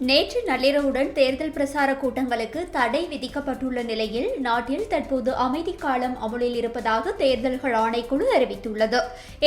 நேற்று நள்ளிரவுடன் தேர்தல் பிரசார கூட்டங்களுக்கு தடை விதிக்கப்பட்டுள்ள நிலையில் நாட்டில் தற்போது அமைதி காலம் அமலில் இருப்பதாக தேர்தல்கள் ஆணைக்குழு அறிவித்துள்ளது.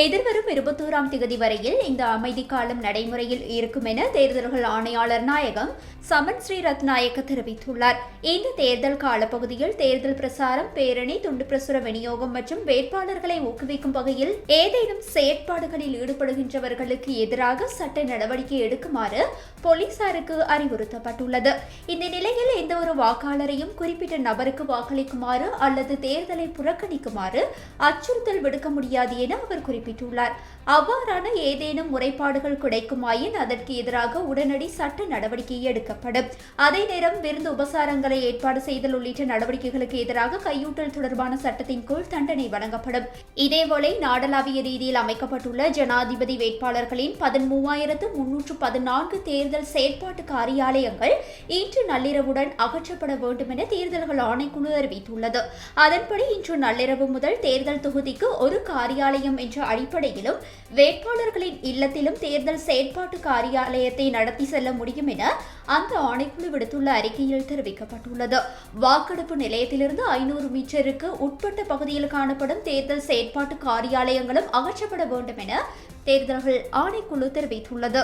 எதிர்வரும் இருபத்தோராம் தேதி வரையில் இந்த அமைதி காலம் நடைமுறையில் இருக்கும் என தேர்தல்கள் ஆணையாளர் நாயகம் சமன் ஸ்ரீ ரத்நாயக்க தெரிவித்துள்ளார். இந்த தேர்தல் காலப்பகுதியில் தேர்தல் பிரசாரம் பேரணி துண்டு பிரசுர விநியோகம் மற்றும் வேட்பாளர்களை ஊக்குவிக்கும் வகையில் ஏதேனும் செயற்பாடுகளில் ஈடுபடுகின்றவர்களுக்கு எதிராக சட்ட நடவடிக்கை எடுக்குமாறு போலீசாருக்கு அறிவுறுத்தப்பட்டுள்ளது. இந்த நிலையில் எந்த ஒரு வாக்காளரையும் குறிப்பிட்ட நபருக்கு வாக்களிக்குமாறு அல்லது தேர்தலை புறக்கணிக்குமாறு அச்சுறுத்தல் விடுக்க முடியாது என அவர் குறிப்பிட்டுள்ளார். அவ்வாறான ஏதேனும் முறைப்பாடுகள் கிடைக்குமாயின் அதற்கு எதிராக உடனடி சட்ட நடவடிக்கை எடுக்கப்படும். அதே நேரம் விருந்து உபசாரங்களை ஏற்பாடு செய்தல் உள்ளிட்ட நடவடிக்கைகளுக்கு எதிராக கையூட்டல் தொடர்பான சட்டத்தின் கீழ் தண்டனை வழங்கப்படும். இதேவேளை நாடளாவிய ரீதியில் அமைக்கப்பட்டுள்ள ஜனாதிபதி வேட்பாளர்களின் பதிமூவாயிரத்து முன்னூற்று பதினான்கு தேர்தல் செயற்பாட்டு காரியாலயங்கள் இன்று நள்ளிரவுடன் அகற்றப்பட வேண்டும் என தேர்தல்கள் ஆணைக்குழு அறிவித்துள்ளது. அதன்படி இன்று நள்ளிரவு முதல் தேர்தல் தொகுதிக்கு ஒரு காரியாலயம் என்ற அடிப்படையிலும் வேட்பாளர்களின் இல்லத்திலும் தேர்தல் செயற்பாட்டு காரியாலயத்தை நடத்தி செல்ல முடியும் என அந்த ஆணைக்குழு விடுத்துள்ள அறிக்கையில் தெரிவிக்கப்பட்டுள்ளது. வாக்கெடுப்பு நிலையத்திலிருந்து ஐநூறு மீட்டருக்கு உட்பட்ட பகுதியில் காணப்படும் தேர்தல் செயற்பாட்டு காரியாலயங்களும் அகற்றப்பட வேண்டும் என தேர்தல்கள் ஆணைக்குழு தெரிவித்துள்ளது.